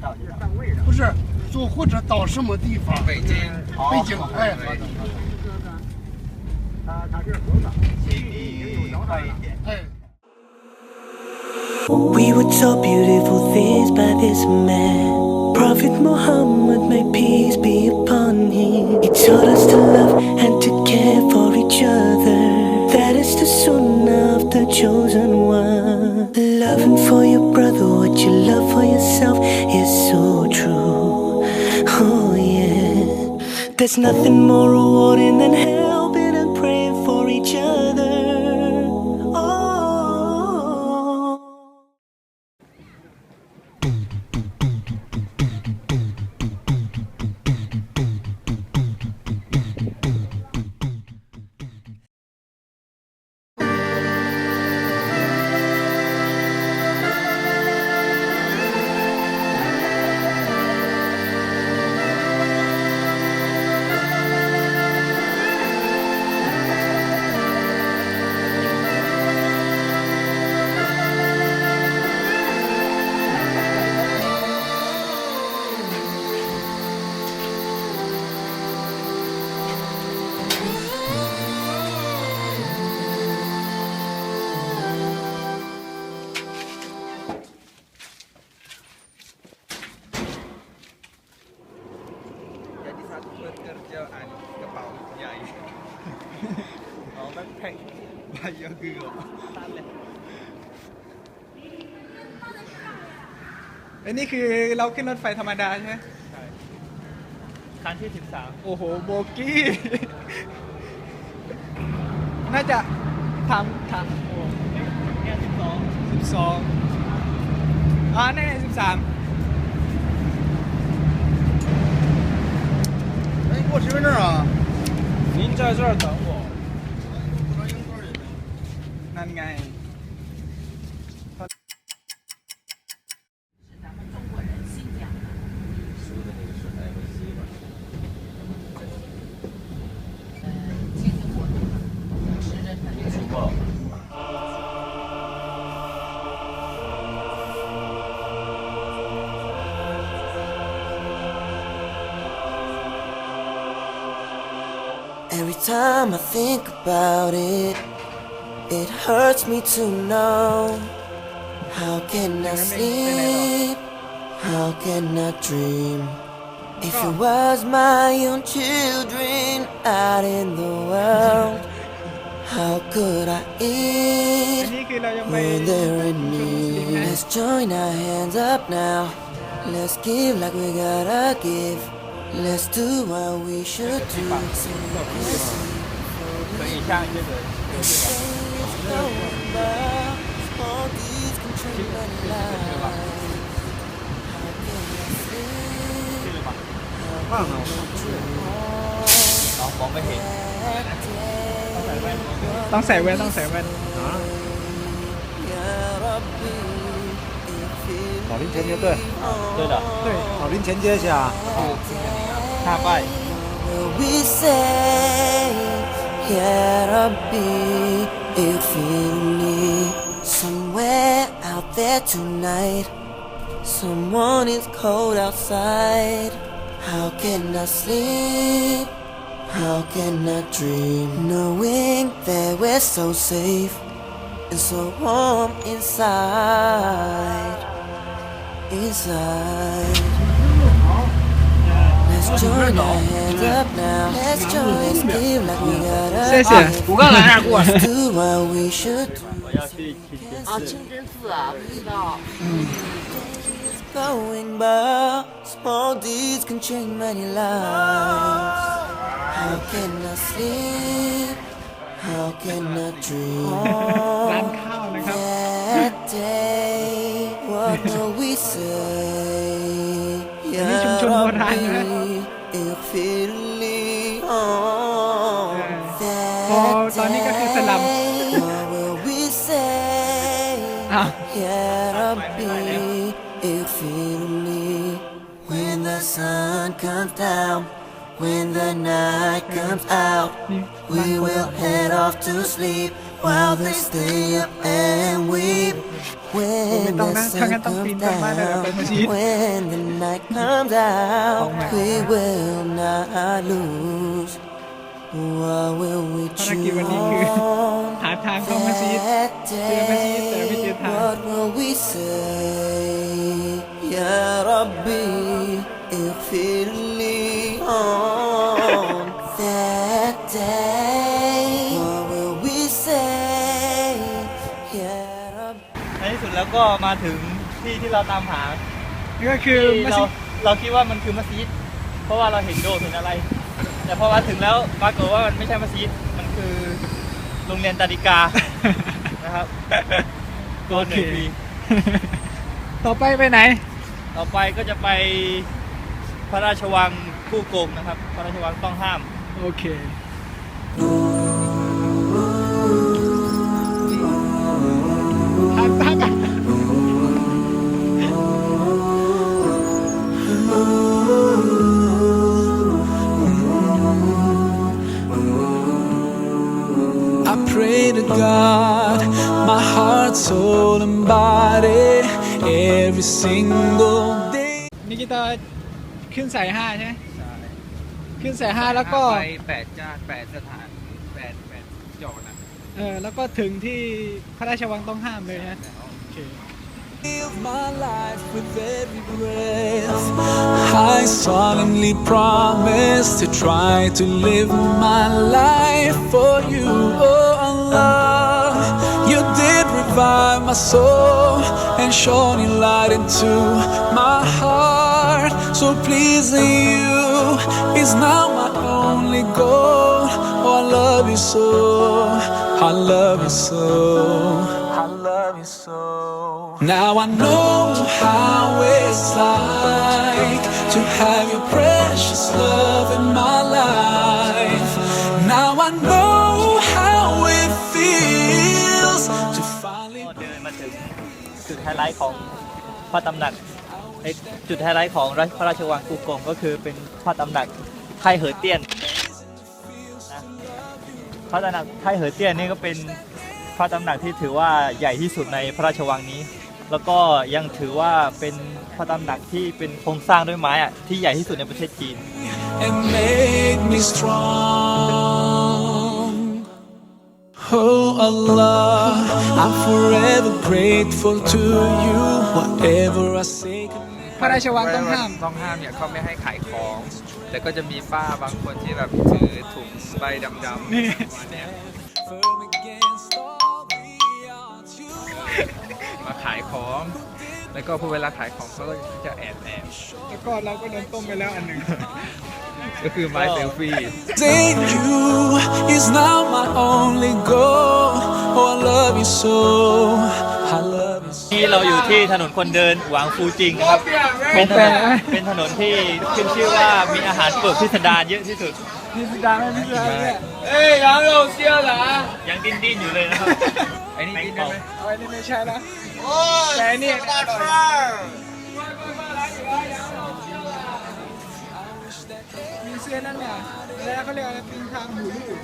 到就到。不是坐火车到什么地方？北京，北京，哎，好的，它它是合法，距离已经有快一点。哎。 We were taught beautiful things by this man. Prophet Muhammad, may peace be upon him. He taught us to love and to care for each other. Is the sunnah of the chosen one. Loving for your brother what you love for yourself is so true. Oh, yeah. There's nothing more rewarding than helping นนี้คือเราขึ้นรถไฟธรรมดาใช่ไหม คันที่ โอ้โห โบกี้ น่าจะทำทำ 13โอ้แค่12 สิบสองอ่าในสิบสาม 哎，给我身份证啊！您在这儿等我。 นั่นไง think about it, it hurts me to know. How can I sleep? How can I dream? If it was my own children out in the world, how could I eat when they're in need? Let's join our hands up now. Let's give like we gotta give. Let's do what we should do. So 可以像这个 All these can change my life. 然后มองไม่เห็น ต้องใส่แว่นต้องใส่แว่น 老林前街对，对的，对老林前街下。大拜 Will we say, Ya Rabbi, اغفرني Somewhere out there tonight Someone is cold outside How can I sleep? How can I dream? Knowing that we're so safe And so warm inside Inside 谢谢 我刚来那儿过 Let's do what we should. 我要去去去啊，清真寺啊，不知道。 Going by small deeds can change many lives. How can I sleep? How can I dream? ร้านข้าวนะครับ That day, what will we say? อันนี้ชุมชนโบราณนะ ตอนนี้ก็คือสลัมอ้าว Yet I'll be infinitely when the sun comes down, when the night comes out. We will head off to sleep while they stay up and weep. When the sun comes down, when the night comes out, we will not lose. ภารกิจวันนี้คือ หาทางเข้ามาซีดเจอมาซีดแต่ไม่เจอทางยารับบีอิฟิรลีออนแ that day what will we say ในที่สุดแล้วก็มาถึงที่ที่เราตามหา ก็คือเราเราคิดว่ามันคือมัสยิด เพราะว่าเราเห็นโดสเห็นอะไร แต่พอมาถึงแล้วปรากฏว่ามันไม่ใช่มัสยิดมันคือโรงเรียนตาดิกา นะครับโกนหนึ่งปีต่อไปไปไหน ต่อไปก็จะไปพระราชวังกู้กงนะครับ พระราชวังต้องห้าม โอเค every single day. นี่กีตาร์ขึ้นสายห้าใช่ไหมขึ้นสายห้าแล้วก็ไปแปดจานแปดสถานแปดแปดจอดนะเออแล้วก็ถึงที่พระราชวังต้องห้ามเลยนะโอเค Live my life with every breath. I solemnly promise to try to live my life for you, revive my soul and shining light into my heart. So pleasing you is now my only goal. Oh, I love you so. I love you so. I love you so. Now I know how it's like to have your precious love in my life. Now I know ฮไลท์ของพระตำหนักไอจุดไฮไลท์ของพระราชวังกูกงก็คือเป็นพระตำหนักไทเหอเตี้ยนนะพระตำหนักไทเหอเตี้ยนนี่ก็เป็นพระตำหนักที่ถือว่าใหญ่ที่สุดในพระราชวังนี้ แล้วก็ยังถือว่าเป็นพระตำหนักที่เป็นโครงสร้างด้วยไม้อะที่ใหญ่ที่สุดในประเทศจีน and make me strong. Oh Allah, I'm forever grateful to you. Whatever I say. พระราชวังต้องห้าม ต้องห้ามเนี่ยเขาไม่ให้ขายของ แต่ก็จะมีป้าบางคนที่แบบถือถุงใบดำๆนี่ Firm against all the odds. You มาขายของ แล้วก็พอเวลาขายของเขาก็จะแอบแอบแล้วก็เราก็โดนต้มไปแล้วอันหนึ่ง ก็คือไม้เซลฟี่ Say you is now my only goal. Oh, I love you so. I love you so. ที่เราอยู่ที่ถนนคนเดินหวางฟูจิงนะครับ เป็นถนนเป็นถนนที่ขึ้นชื่อว่ามีอาหารเปิดพิสดารเยอะที่สุดนี่สุดาไม่พิจารณาเนี่ยเอ้ยยังเราเชื่อเหรอยังดิ้นดิ้นๆอยู่เลยนะครับไอ้นี่กินได้ไหมเอาไอ้นี่ไม่ใช่นะแต่อันนี่มีเสื้อนั่นเนี่ยแล้วเขาเรียกอะไรปิงทางหูลูก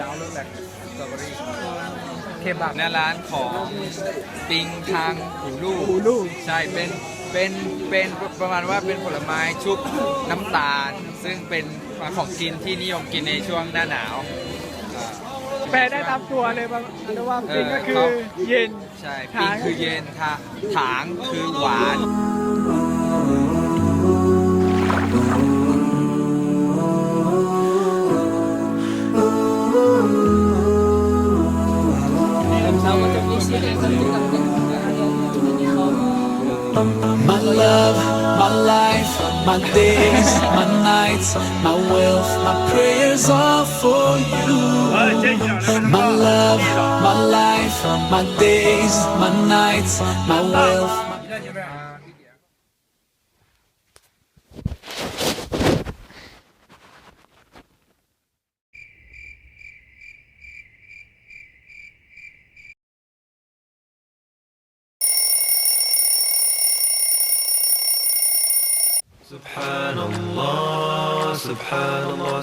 ดาวเรื่องแรกสตรอเบอรี่เคบับในร้านของปิงทางหูลูก หูลูก ใช่ เป็น เป็น เป็นประมาณว่าเป็นผลไม้ชุบน้ำตาล ซึ่งเป็นของกินที่นิยมกินในช่วงหน้าหนาวอ่า แปลได้ตามตัวเลยว่าหรือว่าปิงก็คืเอออเย็น ใช่ปิงคือเย็นทาถางคือหวาน My love, my life, my days, my nights, my wealth, my prayers are for you. My love, my life, my days, my nights, my wealth.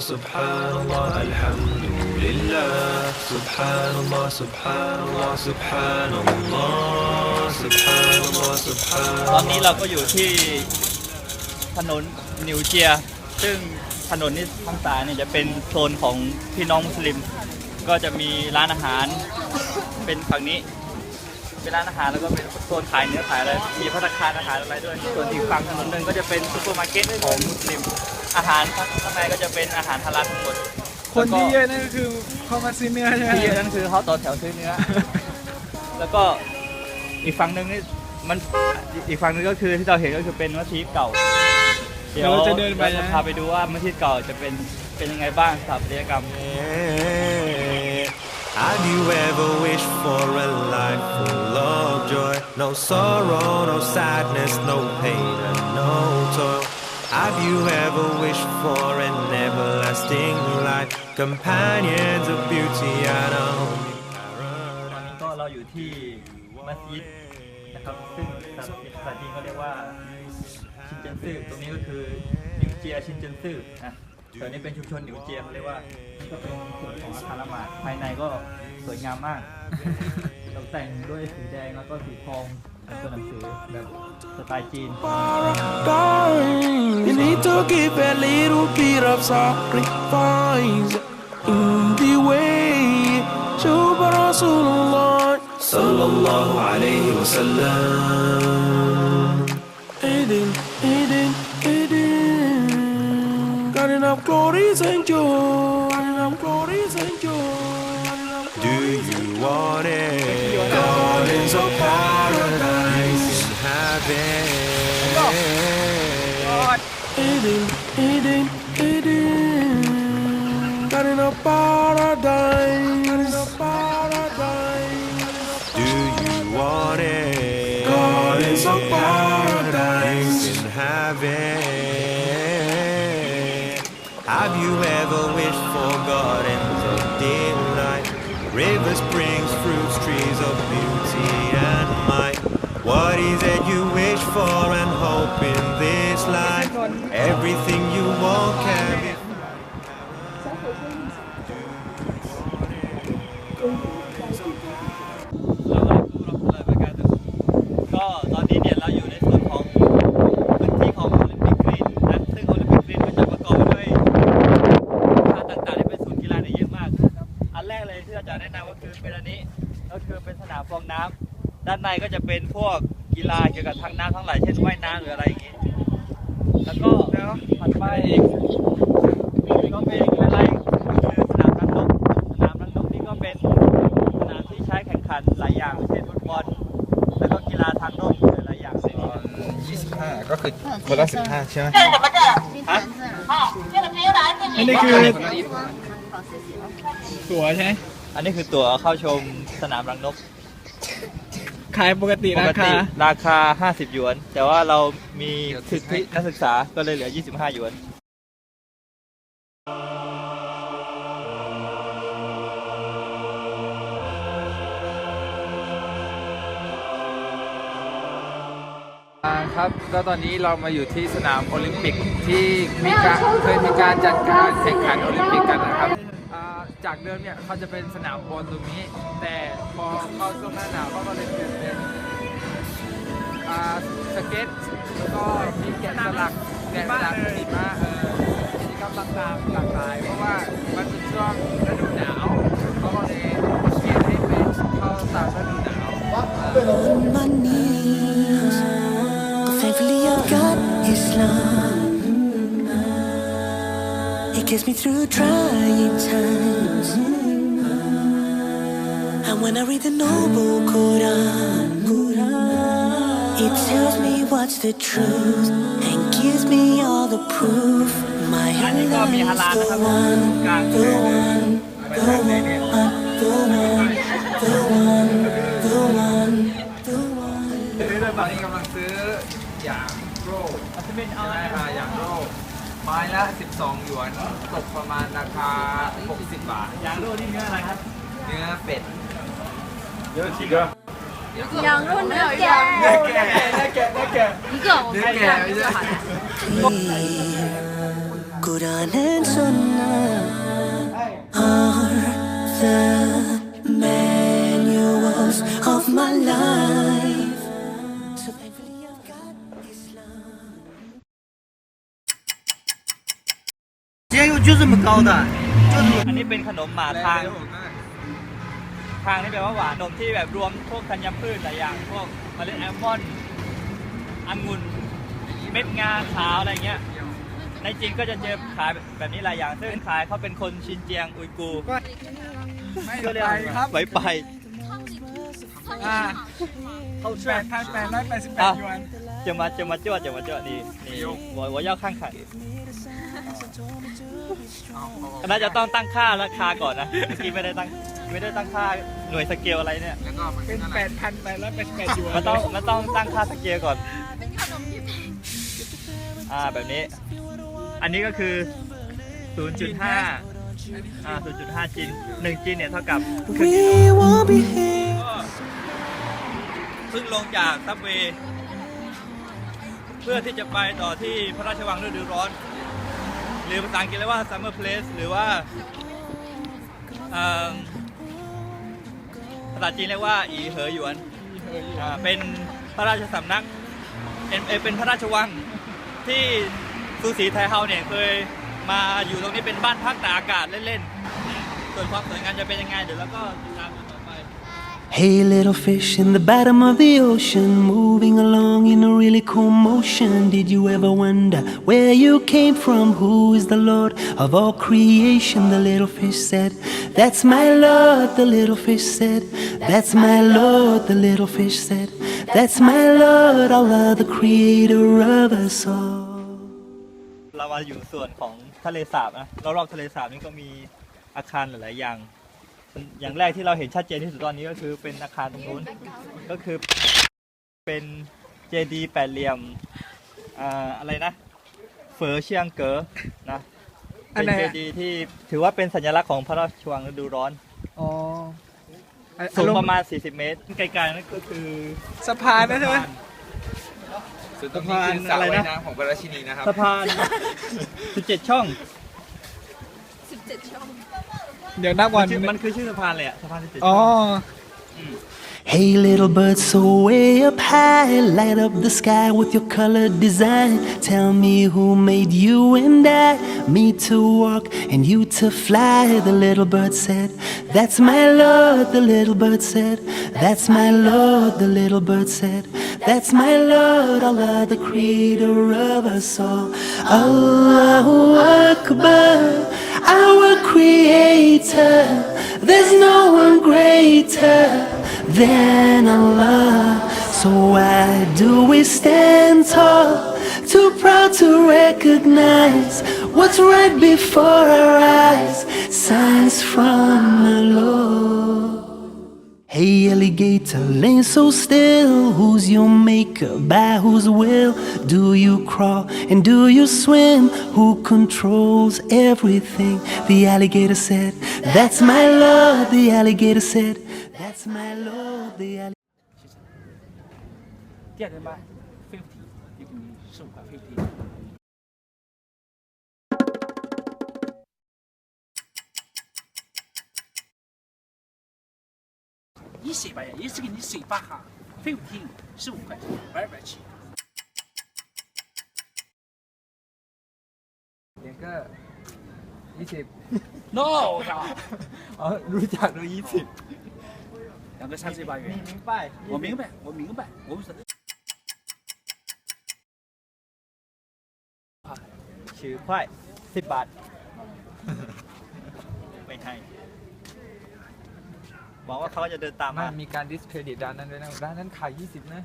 Subhanallah, Subhanallah, Alhamdulillah. Subhanallah, Subhanallah, Subhanallah, Subhanallah, ตอนนี้เราก็อยู่ที่ถนนนิวเจีย ซึ่งถนนนี้ทางซ้ายเนี่ยจะเป็นโซนของพี่น้องมุสลิม ก็จะมีร้านอาหารเป็นฝั่งนี้ เป็นร้านอาหารแล้วก็เป็นโซนขายเนื้อขายอะไร มีพัตตาคารอาหารอะไรด้วย ส่วนอีกฝั่งถนนหนึ่งก็จะเป็นซูเปอร์มาร์เก็ตของมุสลิม อาหารข้างในก็จะเป็นอาหารฮาลาลทั้งหมดคนที่เยอะนั่นก็คือเขามาซื้อเนื้อใช่ไหมที่เยอะนั่นคือเขาต่อแถวซื้อเนื้อ แล้วก็อีกฝั่งหนึ่งนี่มันอีกฝั่งหนึงก็คือที่เราเห็นก็คือเป็นมัสยิดเก่า เดี๋ยวเราจะเดินไปเราจะนะพาไปดูว่ามัสยิดเก่าจะเป็นเป็นยังไงบ้างสถาปัตยกรรม Have you ever wished for a life full of joy? No sorrow, no sadness, no pain, and no toil. Have you ever wished for an everlasting life? Companions of beauty and a home in ตอนนี้ก็เราอยู่ที่มัสยิดนะครับซึ่งภาษาจีนก็เรียกว่าชินเจนซื่อตรงนี้ก็คือนิวเจียชินเจนซื่อนะส่วนนี้เป็นชุมชนนิวเจียเขาเรียกว่านี่ก็เป็นส่วนของอาคารละหมาดภายในก็สวยงามมากตกแต่งด้วยสีแดงแล้วก็สีทอง เป็นตัวหนังสือแบบสไตล์จีน You need to give a little bit of sacrifice in the way to Rasulullah Sallallahu alayhi wa sallam. Eden, Eden, Eden. Got enough glories and this life? Everything you want can be. ก็ตอนนี้เนี่ยเราอยู่ในส่วนของพื้นที่ของโอลิมปิกกรีนนะซึ่งโอลิมปิกกรีนก็จะประกอบไปด้วยอาคาต่างๆที่เป็นศูนย์กีฬาเนี่ยเยอะมาก อันแรกเลยที่เราจะแนะนำก็คือเป็นอันนี้ก็คือเป็นสนามฟองน้ำด้านในก็จะเป็นพวกกีฬาเกี่ยวกับทางน้ำทั้งหลายเช่นว่ายน้ำหรืออะไรอย่างงี้แล้วก็ถัดไปอีกก็เป็นอะไรคือสนามนักนกสนามนักนกนี่ก็เป็นสนามที่ใช้แข่งขันหลายอย่างเช่นฟุตบอล แล้วก็กีฬาทางนกหลายๆอย่างในนี้ 25 ก็ คือคนละ15ใช่ไหมอันนี้คือตั๋วใช่ไหมอันนี้คือตั๋วเข้าชมสนามรังนก ขายปกติปรากคาติราคา 50 หยวน แต่ว่าเรามีสิทธินักศึกษาก็เลยเหลือ 25 หยวน ครับแล้วตอนนี้เรามาอยู่ที่สนามโอลิมปิกที่มีการเคยมีการจัดการแข่งขันโอลิมปิกกันนะครับจากเดิมเนี่ยเขาจะเป็นสนามบอลตรงนี้ แต่พอเข้าช่วงหน้าหนาวเขาก็เลยเปลี่ยนเป็นสเก็ตแล้วก็มีแกะสลักแกะสลักหิมะเออกิจกรรมต่างๆหลากหลายเพราะว่ามันเป็นช่วงฤดูหนาวเขาก็เลยเปลี่ยนให้เป็นเข้าตามฤดูหนาว on Islam. It gets me through trying times. And when I read the noble Quran, it tells me what's the truth and gives me all the proof. My อันนี้ก็มี Allah ฮาลาล is นะค the รับ one, กลาง the one, the one, the one, the one, the one, the one. ตอนนี้กำลังซื้ออย่าง โรคใช่ไหมคะอย่างโรคไม้ละ 12 หยวน ตกประมาณราคา 60 บาทอย่างโรนี่เนื้ออะไรครับ เนื้อเป็ด 이거는 지가羊肉เนื้อแก่เนื้อแก่เนื้อแก่เนื้อแก่อีกเหรอ เนื้อแก่ไม่ใช่ 고라는 존나 are the manuals of my life. 又就这么高的，อันนี้เป็นขนมหมาทาง ทางนี่แปลว่าหวานนมที่แบบรวมพวกธัญพืชหลายอย่าง พวกเมล็ดแอลมอนด์องุ่น เม็ดงาขาวอะไรเงี้ย ในจีนก็จะเจอขายแบบนี้หลายอย่าง ซึ่งขายเขาเป็นคนชินเจียงอุยกูร์ ไม่ ก็เรียก ไปครับ ไว้ไป อ่า เข้า แป ช่วย ดพันแปดร้อยแปดสิบแปดหยวน จะมาจะมาจ้วจะมาจ้วนี่นี่หัวหัวย่อข้างขันน่าจะต้องตั้งค่าราคาก่อนนะเมื่อกี้ไม่ได้ตั้งไม่ได้ตั้งค่าหน่วยสเกลอะไรเนี่ยแล้วก็มันเป็นอะไรแปดพันแปดร้อยแปดสิบแปดหยวนมันต้องมันต้องตั้งค่าสเกลก่อน เป็นขนมที่แพงอ่าแบบนี้ อันนี้ก็คือ 0.5อ่า0.5จิน1จินเนี่ยเท่ากับครึ่งกิโล We won't be here. ก็เพิ่งลงจากซับเวย์ เพื่อที่จะไปต่อที่พระราชวังฤดูร้อน หรือภาษาอังกฤษเรียกว่า summer place หรือว่าภาษาจีนเรียกว่าอีเหอหยวนเป็นพระราชสำนักเป็นเอ่อเป็นพระราชวังที่ซูสีไทเฮาเนี่ยเคยมาอยู่ตรงนี้เป็นบ้านพักตากอากาศเล่นๆ ส่วนความสวยงามจะเป็นยังไง เดี๋ยวเราก็ติดตาม Hey, little fish in the bottom of the ocean, moving along in a really cool motion. Did you ever wonder where you came from? Who is the Lord of all creation? The little fish said, That's my Lord. The little fish said, That's my Lord. The little fish said, That's my Lord, Allah, the creator of us all. เรามาอยู่ส่วนของทะเลสาบนะรอบๆทะเลสาบนี่ก็มีอาคารหลาย ๆ อย่าง อย่างแรกที่เราเห็นชัดเจนที่สุดตอนนี้ก็คือเป็นอาคารตรงนู้นก็คือเป็นเจดีย์แปดเหลี่ยมอ่าอะไรนะเฝอเชียงเก๋อนะอัเป็นนไหนเจอะดีย์ที่ถือว่าเป็นสัญลักษณ์ของพระราชวังฤดูร้อนอ๋อสูงประมาณ 40 เมตรไกลๆนั่นก็คือสะพานนะใช่ไหมส่วนตรงนี้คือสระอะไรนะว่ายน้ำของพระราชินีนะครับสะพาน17 ช่อง17ช่อง เดี๋ยวนับก่ มั อน นชื่อมันคือชื่อสะพานเลยอะสะพาน 17 อ๋ ช่ อ อง Hey, little bird, so way up high, light up the sky with your colored design. Tell me who made you and I, me to walk and you to fly. The little bird said, That's my Lord. The little bird said, That's my Lord. The little bird said, That's my Lord, Allah, the creator of us all. Allahu Akbar, our creator. There's no one greater than Allah. So why do we stand tall? Too proud to recognize what's right before our eyes. Signs from the Lord. Hey alligator, lane so still. Who's your maker? By whose will do you crawl and do you swim? Who controls everything? The alligator said, That's my Lord. The alligator said, That's my Lord. The alligator. 一水吧，也是给你水吧哈，fifteen 十五块钱，百百七。 เลี้ยงก็ยี่สิบ No 呀， อ๋อรู้จักรู้ยี่สิบ 两个三十八元。 มีป้าย 我明白，我明白，我们是 ชื่อควายสิบบาท ไม่ให้ บอกว่าเขาจะเดินตามมา มีการดิสเครดิตร้านนั้นด้วยนะด้านนั้นขาย 20 นะ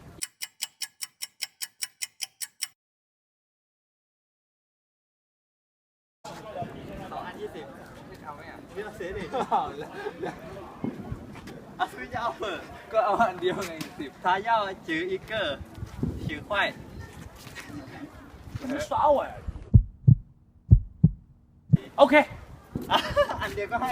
สองอันยี่สิบเอาไหมอ่เสียดิเอาวเก็เอาอันเดียวไงสิบทายาจื้ออีเกอร์ชื่อไข่ไม่ซ้าอะโอเค อันเดียวก็ให้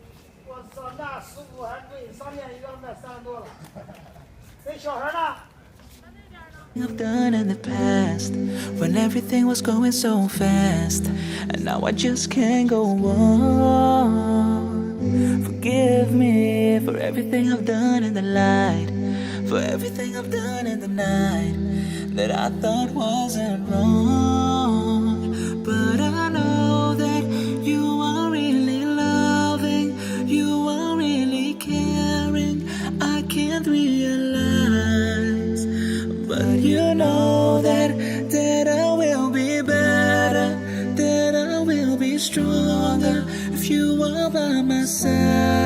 我操，那十五还贵，上面一个卖三十多了。那小孩呢？ I've done in the past when everything was going so fast, and now I just can't go on. Forgive me for everything I've done in the light, for everything I've done in the night that I thought wasn't wrong. myself.